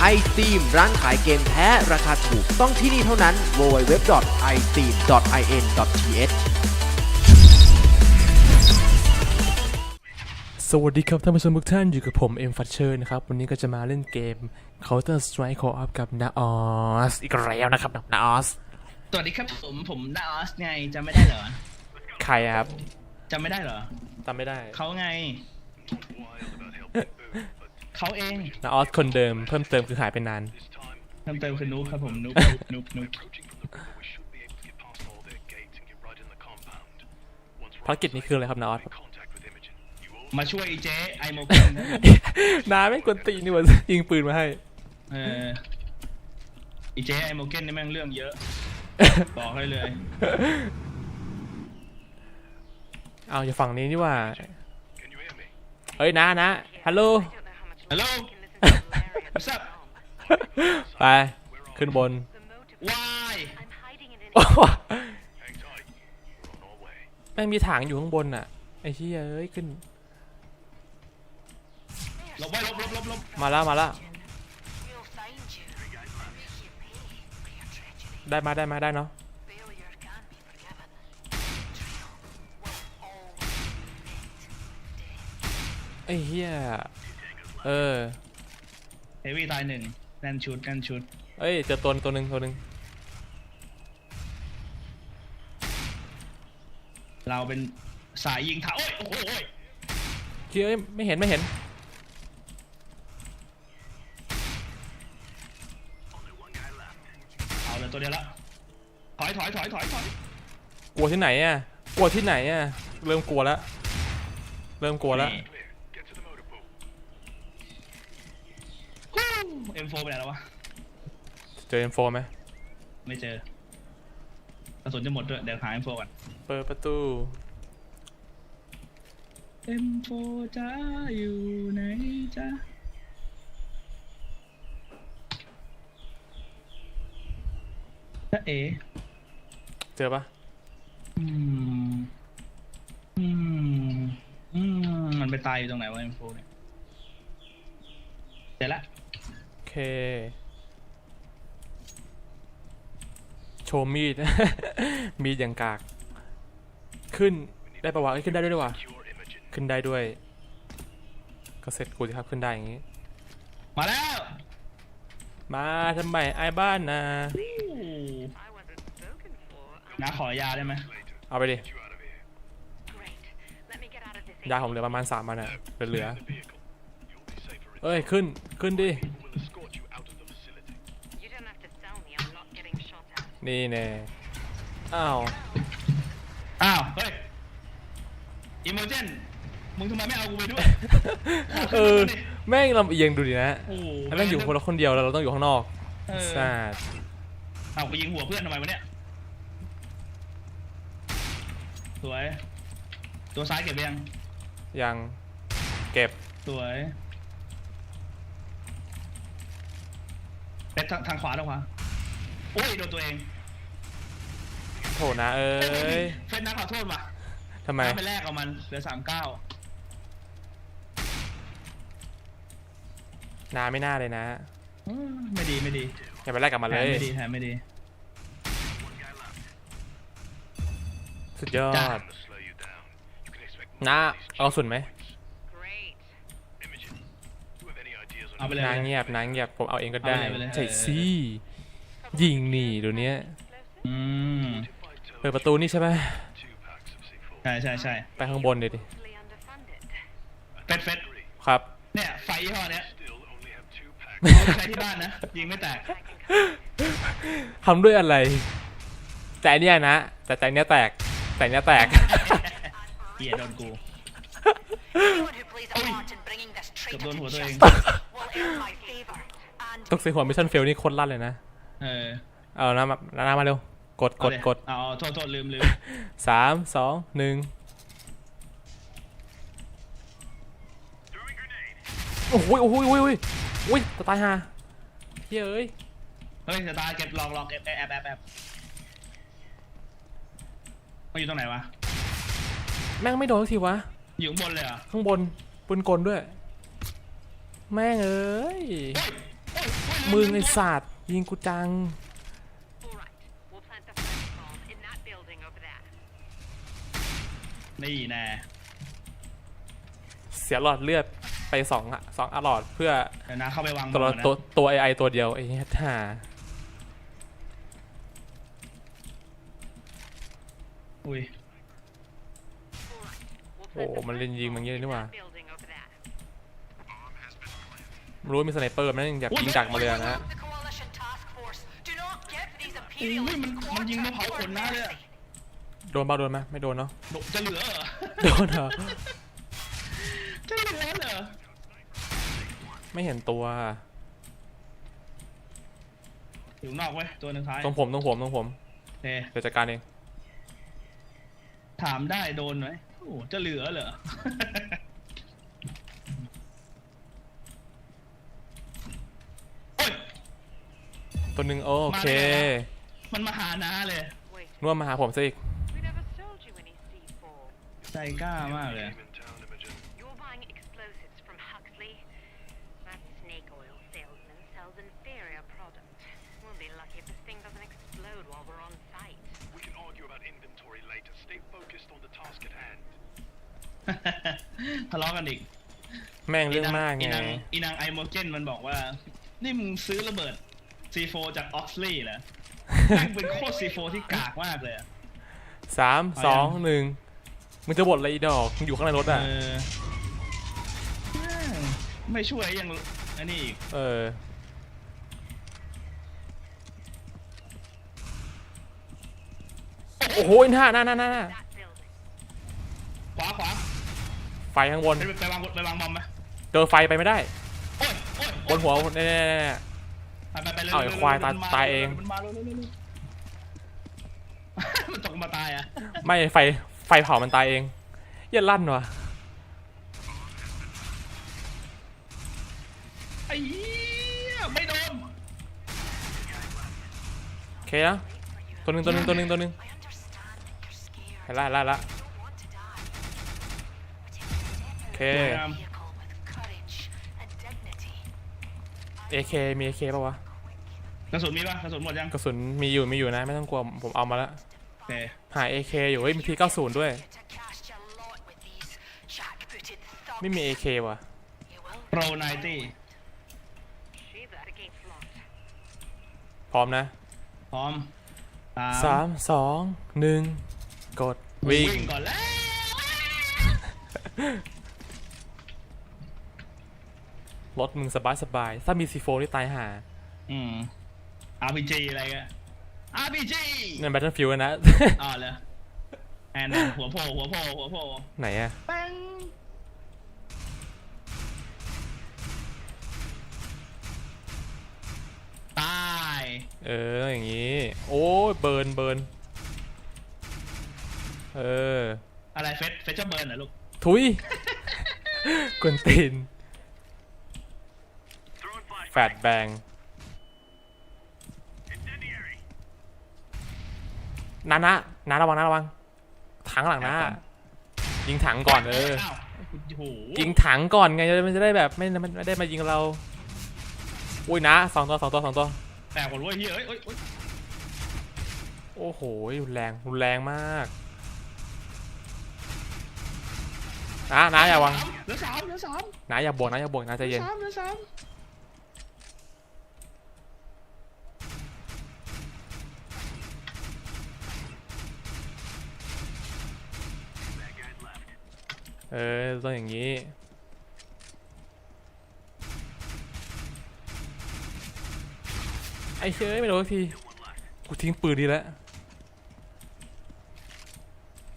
ไอตีมร้านขายเกมแท้ราคาถูกต้องที่นี่เท่านั้น www.iteam.in.th สวัสดีครับท่านผู้ชมทุกท่านอยู่กับผมเอ็มฟัชเชอร์นะครับ วันนี้ก็จะมาเล่นเกม Counter Strike Co-op กับนาออสอีกแล้วนะครับนาออสสวัสดีครับผมผมดาออสไงจำไม่ได้เหรอใครอะครับจำไม่ได้เหรอจำไม่ได้เขาไงเขาเองนาออสคนเดิมเพิ่มเติมคือหายไปนานเพิ่มเติมคือนุ๊กครับผมนุ๊กนุ๊กนุ๊กภารกิจนี้คืออะไรครับนาออส มาช่วยเจ๊ไอโมกันนาไม่กวนตีนนี่หว่ายิงปืนมาให้ เอออีเจ๊ไอโมเกนนี่แม่งเรื่องเยอะ บอกให้เลย เอาอยู่ฝั่งนี้นี่หว่าเอ้ยนานะฮัลโหลฮัลโหล what's up ไป ขึ้นบน why โอ้โหแม่งมีถังอยู่ข้างบนน่ะ ไอ้เหี้ยเอ้ย ขึ้น ลบไว้ลบลบลบลบมาแล้วมาแล้วได้มาได้มาได้เนาะไอ้เหี้ยเออเฮวี่ตายหนึ่งนั่นชุดนั่นชุดเอ้ยเจอตัวตัวหนึ่งตัวหนึ่งเราเป็นสายยิงเท้าโอ้ยโอ้โหโอ้ยเฮ้ยเอ้ยไม่เห็นไม่เห็น เอาเลย ตัวเดียวละถอยถอยถอยถอยถอยกลัวที่ไหนอะกลัวที่ไหนอะเริ่มกลัวแล้วเริ่มกลัวแล้ว เอ็มโฟไปไหนแล้ววะ เจอเอ็มโฟไหมไม่เจอกระสุนจะหมดด้วย เดี๋ยวหาเอ็มโฟก่อนเปิดประตู เอ็มโฟจ้าอยู่ไหนจ้า จ้าเอเจอปะอืม อืม อืม มันไปตายอยู่ตรงไหนวะเอ็มโฟเนี่ยเสร็จละ โอเค โชว์มีด มีดอย่างกาก ขึ้นได้ปะวะเอ้ยขึ้นได้ด้วยด้วยวะขึ้นได้ด้วย ก็เสร็จกูสิครับขึ้นได้อย่างงี้ มาแล้ว มาทำไมไอ้บ้านนะ น้าขอยาได้ไหมเอาไปดิ ยาผมเหลือประมาณสามมันอะเหลือๆเอ้ยขึ้นขึ้นดิ You don't have to tell me I'm not getting shot at. นี่แน่อ้าว อ้าว เฮ้ยอิโมเจนมึงทำไมไม่เอากูไปด้วย เออ แม่งลำเอียงดูดินะโอ้โหแล้วแม่งอยู่คนละคนเดียวแล้วเราต้องอยู่ข้างนอกเออซาดเอาไปยิงหัวเพื่อนทำไมวะเนี่ย สวย ตัวซ้ายเก็บไปยังยังเก็บสวยเป็ดทางทางขวาทางขวาโอ้ยโดนตัวเองโถนะเอ้ยเฟนนักขอโทษว่ะทำไม ไปแลกเอามันเหลือสามเก้านาไม่น่าเลยนะ ไม่ดีไม่ดีอย่าไปแลกกับมันแผเลนย ไม่ดีแผนไม่ดี สุดยอจ้ะดนาเอาสุดไหม Great. เอาไปเลยนางเงียบนางเงียบผมเอาเองก็ได้เอาไปเลยใช่สิยิงหนีเดี๋ยวนี้อืมเปิดประตูนี่ใช่ไหมใช่ใช่ใช่ไปข้างบนเดี๋ยวดิ Vastly underfunded. เฟดเฟดครับ เนี่ยไฟยี่ห้อเนี้ยใช้ที่บ้านนะยิงไม่แตกทำด้วยอะไร แต่อันเนี้ยนะ แต่แต่อันเนี้ยแตก แต่อันเนี้ยแตกเกียโดนกู Anyone who plays a Oi. part in bringing this เกือบ traitor โดนหัว to ตัวเอง justice will earn my favor. And ตกใส่หัวมิชชั่นเฟลนี่โคตรลั่นเลยนะ เออเอาน้ำมาน้ำมาเร็ว กดกดเอากดเอาโทษโทษลืมลืมสามสองหนึ่งโอ้โหโอ้โหโอ้โหโอ้โหโอ้ยจะตายห่าเฮ้ยเอ้ย เฮ้ยจะตายเก็บหลอกหลอกเก็บแอบแอบแอบ มันอยู่ตรงไหนวะ แม่งไม่โดนสักทีวะ อยู่ข้างบนเลยเหรอข้างบนปืนกลด้วย แม่งเอ้ยมึงไอสัตว์ยิงกูจัง all right, we'll plant the first bomb in that building over there. นี่แน่เสียหลอดเลือดไปสองอะสองอะหลอดเพื่อเดี๋ยวนะเข้าไปวางตัวบอลนะตัวตัวไอไอตัวเดียวไอ้เหี้ยท่า อุ้ย All right, we'll โอ้ plant the มันเล่น first ยิงมัน bomb เงี้ย in นี่หว่า that building over there. รู้ว่ามีสไนเปอร์แม่งอยากยิงดักมาเลยอะนะ The coalition task force do not give these โอ้ย imperialists มันมันยิงมาเผาขนหน้าเลยอะ mercy. โดนเปล่าโดนไหมไม่โดนเนาะโดจะเหลือเหรอโดนเหรอจะเหลือเหรอไม่เห็นตัวอยู่นอกเว้ยตัวหนึ่งท้ายตรงผมตรงผมตรงผมโอเคเดี๋ยวจัดการเอง ถามได้โดนไหมโอ้โหจะเหลือเหรอ โอ้ย ตัวหนึ่งโอเค มาได้ไงวะมันมาหาน้าเลย Wait, นวดมาหาผมซะอีก we never sold you any C4. ใจกล้ามากเลย You're buying explosives from Huxley. That snake oil salesman sells inferior product. We'll be lucky if this thing doesn't explode while we're on site. We can argue about inventory later. Stay focused on the task at hand. ทะเลาะกันอีกแม่งเรื่องมากไงอีนางอีนางไอโมเกนมันบอกว่า นี่มึงซื้อระเบิด C4 จากออกซลีย์เหรอแม่งเป็นโคตร C4 ที่กากมากเลยอะสามเอาสองยังหนึ่งมึงจะบ่นอะไรอีดอกมึงอยู่ข้างในรถอะเออแม่งไม่ช่วยยังอันนี้อีก เออ โอ้โหหน้าหน้าหน้าหน้า That building. ขวาขวาไฟข้างบน ไปไปวางไปวางบอมไหมเจอไฟไปไม่ได้ โอ้ยโอ้ยบนหัวแน่ๆไปไปไปเลยเอาไอ้ควายตายมันมตายเอง มันมาเร็วเร็วเร็วเร็วมันตกมาตายอะๆไม่ไฟไฟเผามันตายเองอย่าลั่นวะไอ้เหี้ยไม่โดนโอเคนะตัวหนึ่งตัวหนึ่งตัวหนึ่งตัวหนึ่ง I understand that you're scared. เห็นละเห็นละเห็นละ You don't want to die. We're taking a step โอเคงาม vehicle with courage and dignity. AK มี AK ป่าวะ กระสุนมีป่ะกระสุนหมดยังกระสุนมีอยู่มีอยู่นะ ไม่ต้องกลัว ผมเอามาแล้ว โอเคหา AK อยู่ เฮ้ย มีที90 ด้วย To cast your lot with these jackbooted thugs. ไม่มี AK ว่ะ You will. โปรไนตี้ She's at the gate's locked. พร้อมนะพร้อมสามสองหนึ่ง กดวิ่งวิ่งก่อนแล้วรถมึงสบายสบาย ถ้ามี C4 นี่ตายหาอืม RPG อะไรกัน RPG ใน Battlefield นะ อ๋อเหรอแอนหัวโผล่หัวโผล่หัวโผล่ไหนอะแป้งตาย เอออย่างงี้ โอ้ยเบิร์นเบิร์น เออ อะไรเฟสเฟสจะเบิร์นเหรอลูก ทุยกวนตีน Throwing flash. แฟดแบง Incendiary. นานะนาระวังนาระวัง ถังหลังนะ ยิงถังก่อนเออ อ้าวโอ้โหยิงถังก่อนไงจะมันจะได้แบบไม่ไม่ไม่ได้มายิงเรา อุ้ยนะสองตัวสองตัวสองตัว แตกหมดเว้ยเฮ้ยเอ้ยเอ้ยเอ้ย โอ้โหรุนแรงรุนแรงมาก นะนะอย่าวางเหลือสามเหลือสามนะอย่าบวกนะอย่าบวกนะใจเหลืเย็อน สามเหลือสามเออต้องอย่างนี้ ไอ้เชยไม่โดนสักทีกูทิ้งปืนดีแล้ว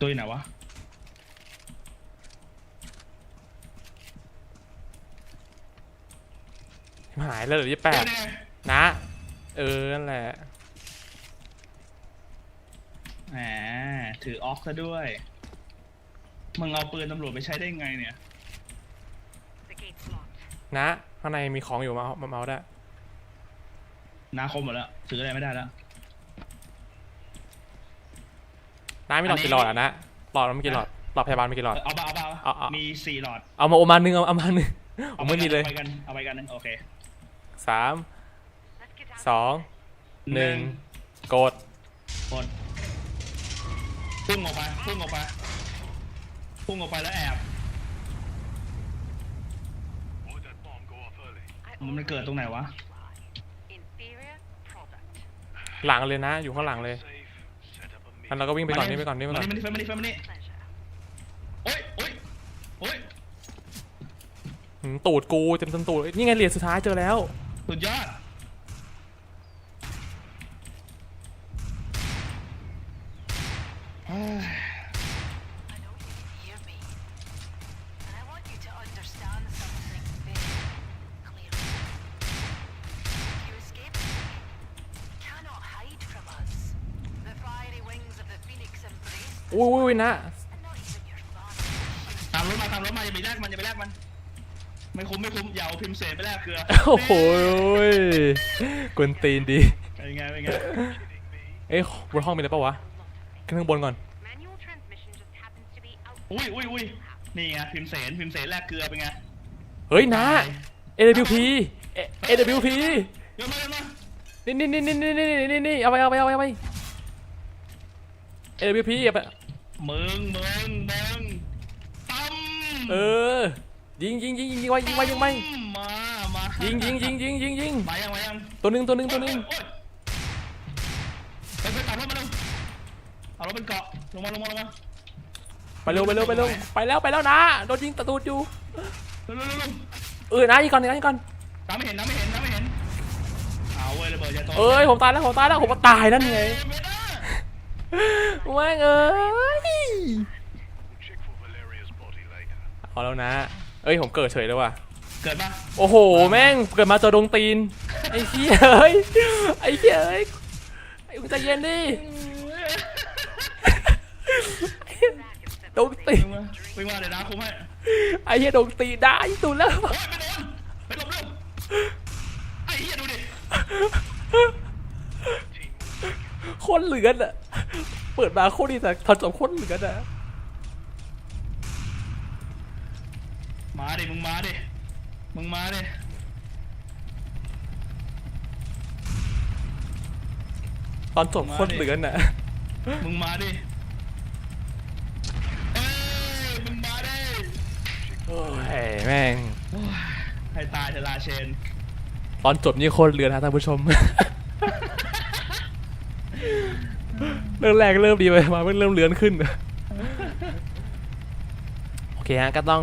ตัวอยู่ไหนวะ หายแล้วเหลือยี่แปดเดี๋ยวนะ เออนั่นแหละแหมถือออกซะด้วย มึงเอาปืนตำรวจไปใช้ได้ไงเนี่ย The gate's locked. นะข้างในมีของอยู่มาเอามาเอาได้นาคมหมดแล้วถืออะไรไม่ได้แล้วน้ามีหลอดกี่หลอดอะนะหลอดมันไม่กี่หลอดหลอดพยาบาลไม่กี่หลอดเอาเปล่าเอาเปล่าเอาเอามีสี่หลอดเอามาโอมาหนึ่งเอาเอามาหนึ่งผมไม่มีเลยเอาไปกันเอาไปกันนึงโอเค สาม Let's get down สองหนึ่งกดกดพุ่งออกไปพุ่งออกไปพุ่งออกไปแล้วแอบ Why would that bomb go off early? I มันเกิดตรงไหนวะ inferior product. หลังเลยนะ อยู่ข้างหลังเลย Safe. Set up a งั้น meeting. เราก็วิ่งไปก่อนวิ่งไปก่อนวิ่งไปมาก่อนนี่มานี่มานี่มานี่ Pleasure. โอ๊ยโอ๊ยโอ๊ยหืมตูดกูเต็มเต็มตูดนี่ไงเหรียญสุดท้ายเจอแล้ว สุดยอดเฮ้ย I know you can hear me. And I want you to understand something very clearly. You escaped me. You cannot hide from us. The fiery wings of the phoenix embrace อุ้ยอุ้ยอุ้ยนะ ไม่คุ้มไม่คุ้มอย่าเอาพิมพ์เศษไปแลกเกลือโอ้โหยกวนตีนดี เป็นไงเป็นไงเอ้ยบนห้องมีอะไรปะวะ ขึ้นข้างบนก่อน Manual transmission just happens to be out. อุ้ยอุ้ยอุ้ยนี่ไงพิมพ์เสนพิมพ์เสนแลกเกลือเป็นไงเฮ้ยนะ AWP A- AWP เดี๋ยวมาเดี๋ยวมานี่นี่นี่นี่นี่นี่นี่นี่เอาไปเอาไปเอาไปเอาไป AWP เอาไปมึงมึงมึงตั้มเออ ยิงยิงยิงยิงไว้ยิงไว้ยิงไว้มา มายิงยิงยิงยิงยิงยิงมายังมายังตัวหนึ่งตัวหนึ่งตัวหนึ่งโอ๊ยไปไปตามรถมาเร็วเอารถเป็นเกาะลงมาลงมาลงมาไปเร็วไปเร็วไปเร็วไปแล้วไปแล้วนะโดนยิงตะตูดอยู่เร็วเร็วเร็วเร็วเออนะอีกก่อนอีกก่อนอีกก่อนน้ำไม่เห็นน้ำไม่เห็นน้ำไม่เห็นเอาเว้ยระเบิดอย่าโตเอ้ยผมตายแล้วผมตายแล้วผมก็ตายนั่นไงไม่ได้แม่งเอ้ย We'll check for Valeria's body later. เอาแล้วนะ เอ้ยผมเกิดเฉยเลยว่ะ เกิดปะโอ้โห แม่งเกิดมาเจอดงตีน ไอ้เหี้ยเอ้ยไอ้เหี้ยเอ้ยไอ้มึงใจเย็นดิดงตีน วิ่งมาวิ่งมาเดี๋ยวนะคุ้มให้ไอ้เหี้ยดงตีนได้ตูนแล้ว โอ๊ยไม่โดนไปหลบเร็วไอ้เหี้ยดูดิโคตรเหลือนอะเปิดมาโคตรดีแต่ตอนจบโคตรเหลือนอะ มาดิมึงมาดิมึงมาดิตอนจบโคตรเหลือนอะ มึงมาดิเอ้ยมึงมาดิโอ้ยแม่ง ให้ตายเถอะลาเชน ตอนจบนี่โคตรเหลือนนะท่านผู้ชม เรื่องแรกเริ่มดีไปมาเพิ่งเริ่มเลือนขึ้น โอเคฮะก็ต้อง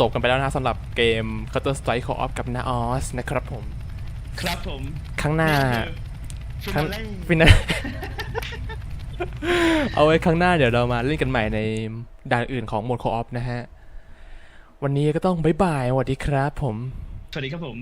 จบกันไปแล้วนะสำหรับเกม Counter Strike Co-op กับ Naos นะครับผม ครับผมข้างหน้าฟิข้างนาเล่ฟินาเอาไว้ข้างหน้าเดี๋ยวเรามาเล่นกันใหม่ในด่านอื่นของโหมด Co-op นะฮะ วันนี้ก็ต้องบายบายสวัสดีครับผม สวัสดีครับผม